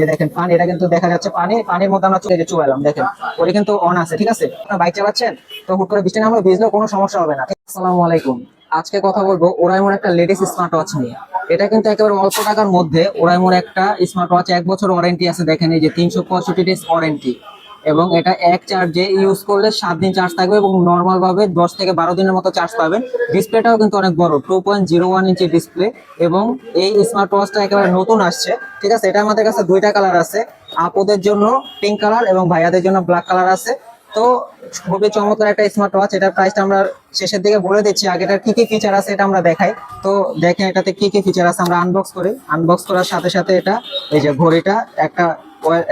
যে দেখেন, পানি, এটা কিন্তু দেখা যাচ্ছে পানি, পানির মধ্যে আমরা চলে চুয়ালাম দেখেন। ওটা কিন্তু অন আছে, ঠিক আছে? আপনার বাইক চালাচ্ছেন? তো হুট করে বৃষ্টি নামলে ভিজলেও কোনো সমস্যা হবে না। আসসালামু আলাইকুম। আজকে কথা বলব ওরাইমোর একটা লেটেস্ট স্মার্ট ওয়াচ নিয়ে। এটা কিন্তু একেবারে অল্প টাকার মধ্যে ওরাইমোর একটা স্মার্ট ওয়াচ এক বছর ওয়ারেন্টি আছে, দেখেন এই যে তিনশো পঁয়ষট্টি ডেজ ওয়ারেন্টি এবং এটা এক চার্জে ইউজ করলে সাত দিন চার্জ থাকবে এবং নর্মাল ভাবে দশ থেকে বারো দিনের মতো চার্জ পাবেন। ডিসপ্লেটাও কিন্তু অনেক বড় two point zero one inch display এবং এই স্মার্ট ওয়াচটা একেবারে নতুন আসছে, ঠিক আছে? এটা আমাদের কাছে দুইটা কালার আছে, আপদের জন্য পিঙ্ক কালার এবং ভাইয়াদের জন্য ব্ল্যাক কালার আছে। তো খুবই চমৎকার একটা স্মার্ট ওয়াচ এটার প্রাইসটা আমরা শেষের দিকে বলে দিচ্ছি আগে এটার কি কি ফিচার আছে এটা আমরা দেখাই। তো দেখেন এটাতে কি কি ফিচার আছে, আমরা আনবক্স করি। আনবক্স করার সাথে সাথে এটা, এই যে ঘড়িটা, একটা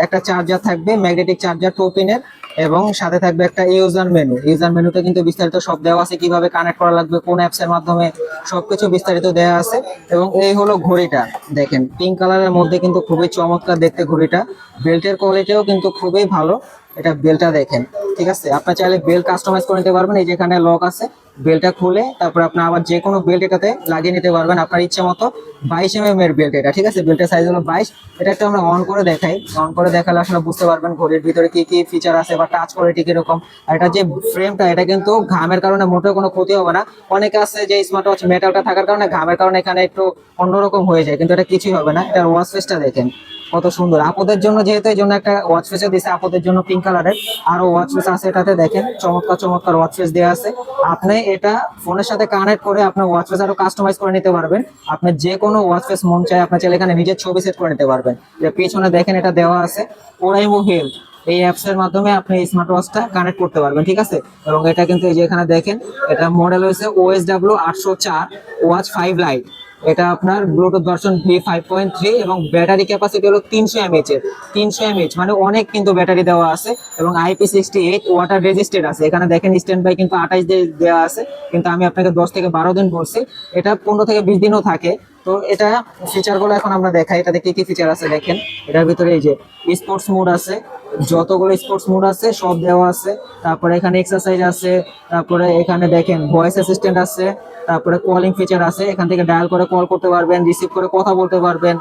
একটা চার্জার থাকবে ম্যাগনেটিক চার্জার টু পিনের এবং সাথে থাকবে একটা ইউজার মেনু ইউজার মেনুতে কিন্তু বিস্তারিত সব দেওয়া আছে, কীভাবে কানেক্ট করা লাগবে, কোন অ্যাপস এর মাধ্যমে সবকিছু বিস্তারিত দেওয়া আছে এবং এই হলো ঘড়িটা। দেখেন পিঙ্ক কালারের মধ্যে কিন্তু খুবই চমৎকার দেখতে ঘড়িটা। বেল্টের কোয়ালিটিও কিন্তু খুবই ভালো। এটা বেলটা দেখেন, ঠিক আছে? আপনার চাইলে বেল্ট কাস্টমাইজ করে নিতে পারবেন। এই যেখানে লক আছে বেলটা খুলে তারপর আপনি আবার যে কোনো বেল্ট এটাতে লাগিয়ে নিতে পারবেন আপনার ইচ্ছে মতো বাইশ এম এম এর বেল্ট এটা, ঠিক আছে? বেল্টের সাইজ হলো বাইশ। এটা একটু আমরা অন করে দেখাই। অন করে দেখালে আসলে বুঝতে পারবেন ঘড়ির ভিতরে কি কি ফিচার আছে বা টাচ কোয়ালিটি কীরকম। আর এটা যে ফ্রেমটা এটা কিন্তু ঘামের কারণে মোটেও কোনো ক্ষতি হবে না। অনেকে আছে যে স্মার্ট ওয়াচ মেটালটা থাকার কারণে ঘামের কারণে এখানে একটু অন্যরকম হয়ে যায়, কিন্তু এটা কিছুই হবে না। এটার ওয়াচ ফেসটা দেখেন। কত সুন্দর। আপদের জন্য যেহেতু এই জন্য একটা ওয়াচ ফেসে দিছে, আপদের জন্য পিঙ্ক কালারের আরও ওয়াচ ফেস আছে এটাতে, দেখেন। চমৎকার চমৎকার ওয়াচ ফেস দেওয়া আছে। আপনি এটা ফোনের সাথে কানেক্ট করে আপনার ওয়াচ ফেস আরও কাস্টমাইজ করে নিতে পারবেন। আপনি যে কোনো ওয়াচ ফেস মন চায় আপনার চাইলে এখানে নিজের ছবি সেট করে নিতে পারবেন। পিছনে দেখেন এটা দেওয়া আছে ওরাইমো হেলথ এই অ্যাপস এর মাধ্যমে আপনি স্মার্ট ওয়াচটা কানেক্ট করতে পারবেন, ঠিক আছে? এবং এটা কিন্তু এই যে এখানে দেখেন, এটা মডেল হয়েছে ওএস ডাব্লিউ আটশো চার ওয়াচ ফাইভ লাইট এটা আপনার Bluetooth version V five point three এবং ব্যাটারি ক্যাপাসিটি হলো তিনশো এমএচ এর, তিনশো এমএইচ মানে অনেক কিন্তু ব্যাটারি দেওয়া আছে এবং IP sixty eight water resisted আছে। এখানে দেখেন স্ট্যান্ড বাই কিন্তু আঠাইশ দেওয়া আছে, কিন্তু আমি আপনাকে দশ থেকে বারো দিন বলছি, এটা পনেরো থেকে বিশ দিনও থাকে। তো এটা ফিচারগুলো এখন আমরা দেখাই। এটাতে কি কি ফিচার আছে দেখেন। এটার ভিতরে এই যে স্পোর্টস মোড আছে। যতগুলো স্পোর্টস মোড আছে, সব দেওয়া আছে। তারপরে এখানে এক্সারসাইজ আছে। তারপরে এখানে দেখেন ভয়েস অ্যাসিস্ট্যান্ট আছে। তারপরে কলিং ফিচার আছে। এখান থেকে ডায়াল করে কল করতে পারবেন রিসিভ করে কথা বলতে পারবেন।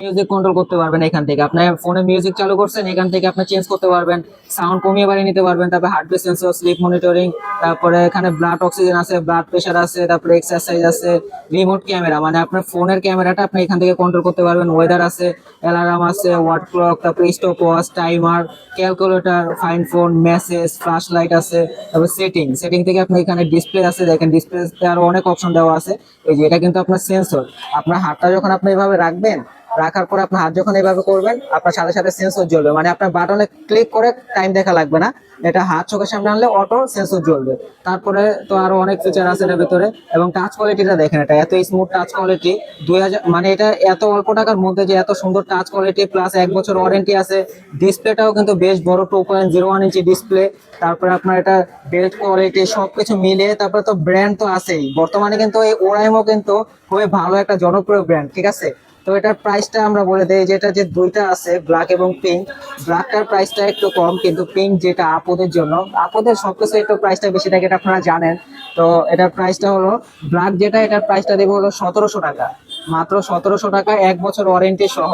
মিউজিক কন্ট্রোল করতে পারবেন এখান থেকে। আপনার ফোনে মিউজিক চালু করছেন, এখান থেকে আপনি চেঞ্জ করতে পারবেন। সাউন্ড কমিয়ে বাড়িয়ে নিতে পারবেন, তারপরে হার্টবিট সেন্সর স্লিপ মনিটরিং তারপরে এখানে ব্লাড অক্সিজেন আছে ব্লাড প্রেশার আছে, তারপরে এক্সারসাইজ আছে রিমোট ক্যামেরা মানে আপনার ফোনের ক্যামেরাটা আপনি এখান থেকে কন্ট্রোল করতে পারবেন। ওয়েদার আছে অ্যালার্ম আছে ওয়াট ক্লক তারপরে stop watch timer calculator find phone message flash light আছে, তারপর সেটিং সেটিং থেকে আপনি এখানে ডিসপ্লে আছে, দেখেন ডিসপ্লেতে আরও অনেক অপশন দেওয়া আছে। এই যে এটা কিন্তু আপনার সেন্সর আপনার হাতটা যখন আপনি এভাবে রাখবেন রাখার পর আপনার হাত যখন এইভাবে করবেন, আপনার সাথে সাথে সেন্সর জ্বলবে। মানে আপনার বাটনে ক্লিক করে টাইম দেখা লাগবে না। এটা হাত চোখের সামনে আনলে অটো সেন্সর জ্বলবে। তারপরে তো আরও অনেক ফিচার আছে এটার ভিতরে। এবং টাচ কোয়ালিটিটা দেখেন, এটা এত স্মুথ টাচ কোয়ালিটি দুই হাজার মানে এটা এত অল্প টাকার মধ্যে যে এত সুন্দর টাচ কোয়ালিটি প্লাস এক বছর ওয়ারেন্টি আছে। ডিসপ্লেটাও কিন্তু বেশ বড় two point zero one inch display তারপরে আপনার এটা বেল্ট কোয়ালিটি সবকিছু মিলে তারপরে তো ব্র্যান্ড তো আছেই। বর্তমানে কিন্তু এই ওরাইমো কিন্তু খুবই ভালো একটা জনপ্রিয় ব্র্যান্ড ঠিক আছে? তো এটার প্রাইসটা আমরা বলে দেই যেটা যে দুইটা আছে ব্ল্যাক এবং পিঙ্ক ব্ল্যাকটার প্রাইসটা একটু কম, কিন্তু পিঙ্ক যেটা আপদের জন্য, আপদের সবকিছু একটু প্রাইসটা বেশি থাকে, এটা আপনারা জানেন। তো এটার প্রাইসটা হলো ব্ল্যাক যেটা, এটার প্রাইসটা দেবো হলো সতেরোশো টাকা। মাত্র সতেরোশো টাকা এক বছর ওয়ারেন্টি সহ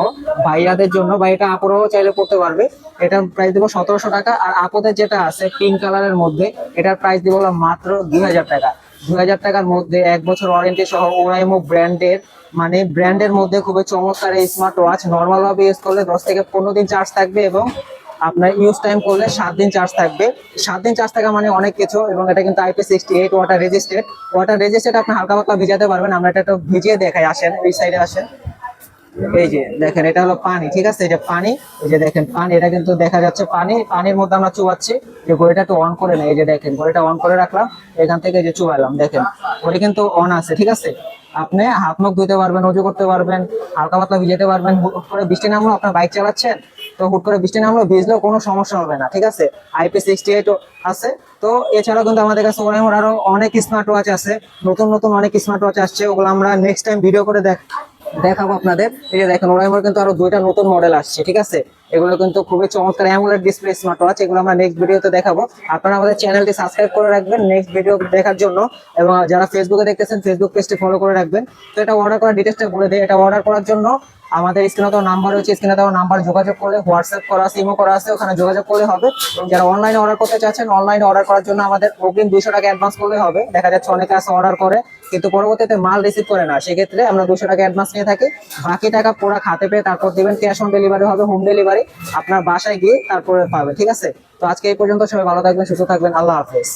ভাইয়াদের জন্য, বা এটা আপুরাও চাইলে করতে পারবে। এটার প্রাইস দেবো সতেরোশো টাকা, আর আপদের যেটা আছে পিঙ্ক কালারের মধ্যে, এটার প্রাইস দেবো হলো মাত্র দুই হাজার টাকা। দুই হাজার টাকার মধ্যে এক বছর ওয়ারেন্টি সহ ওরাইমো ব্র্যান্ডের মানে ব্র্যান্ডের মধ্যে খুবই চমৎকার এই স্মার্ট ওয়াচ নর্মাল ভাবে ইউজ করলে দশ থেকে পনেরো দিন চার্জ থাকবে এবং আপনার ইউজ টাইম করলে সাত দিন চার্জ থাকবে। সাত দিন চার্জ থাকা মানে অনেক কিছু এবং এটা কিন্তু IP sixty eight water resisted water resisted আপনি হালকা পাতলা ভিজাতে পারবেন। আমরা এটা একটু ভিজিয়ে দেখাই, আসেন, এই সাইডে আসেন। এই যে দেখেন, এটা হলো পানি, ঠিক আছে? যে পানি, এই যে দেখেন, পানি, এটা কিন্তু দেখা যাচ্ছে পানি, পানির মধ্যে আমরা চুবাচ্ছি। যে ঘড়িটা একটু অন করে নেই, এই যে দেখেন, ঘড়িটা অন করে রাখলাম, এখান থেকে যে চুবাইলাম, দেখেন। ঘড়ি কিন্তু অন আছে, ঠিক আছে? আপনি হাত মুখ ধুতে পারবেন উজু করতে পারবেন, হালকা পাতলা ভিজাতে পারবেন, হুট করে বৃষ্টি নামলো, আপনার বাইক চালাচ্ছেন, তো হুট করে বৃষ্টি নামলো, ভিজলেও কোনো সমস্যা হবে না, ঠিক আছে? আইপি সিক্সটি এইট আছে, তো এছাড়াও কিন্তু আমাদের কাছে ওরাইমোর আরও অনেক স্মার্ট ওয়াচ আছে, নতুন নতুন অনেক স্মার্ট ওয়াচ আসছে, ওগুলো আমরা নেক্সট টাইম ভিডিও করে দেখ দেখাবো আপনাদের। এই যে দেখেন ওরাইমোর কিন্তু আরও দুইটা নতুন মডেল আসছে ঠিক আছে? এগুলো কিন্তু খুবই চমৎকার অ্যামুলেট ডিসপ্লে স্মার্ট ওয়াচ এগুলো আমরা নেক্সট ভিডিওতে দেখাবো। আপনারা আমাদের চ্যানেলটি সাবস্ক্রাইব করে রাখবেন নেক্সট ভিডিও দেখার জন্য। এবং যারা ফেসবুকে দেখতেছেন ফেসবুক পেজটি ফলো করে রাখবেন। তো এটা অর্ডার করার ডিটেলসটা বলে দিই। এটা অর্ডার করার জন্য আমাদের স্ক্রিনে তো নাম্বার রয়েছে স্ক্রিনে দেওয়া নাম্বার যোগাযোগ করলে হোয়াটসঅ্যাপ করা আছে ইমো করা আছে, ওখানে যোগাযোগ করলে হবে। যারা অনলাইনে অর্ডার করতে চাচ্ছেন অনলাইনে অর্ডার করার জন্য আমাদের অগ্রিম দুশো টাকা অ্যাডভান্স করলে হবে। দেখা যাচ্ছে অনেকে আছে অর্ডার করে, কিন্তু পরবর্তীতে মাল রিসিভ করে না। সেক্ষেত্রে আমরা দুশো টাকা অ্যাডভান্স নিয়ে থাকি। বাকি টাকা পুরো খাতে পেয়ে তারপর দিবেন ক্যাশ অন ডেলিভারি হবে হোম ডেলিভারি আপনার বাসায় গিয়ে তারপরে পাবে, ঠিক আছে? তো আজকে এই পর্যন্ত সবাই ভালো থাকবেন, সুস্থ থাকবেন, আল্লাহ হাফেজ।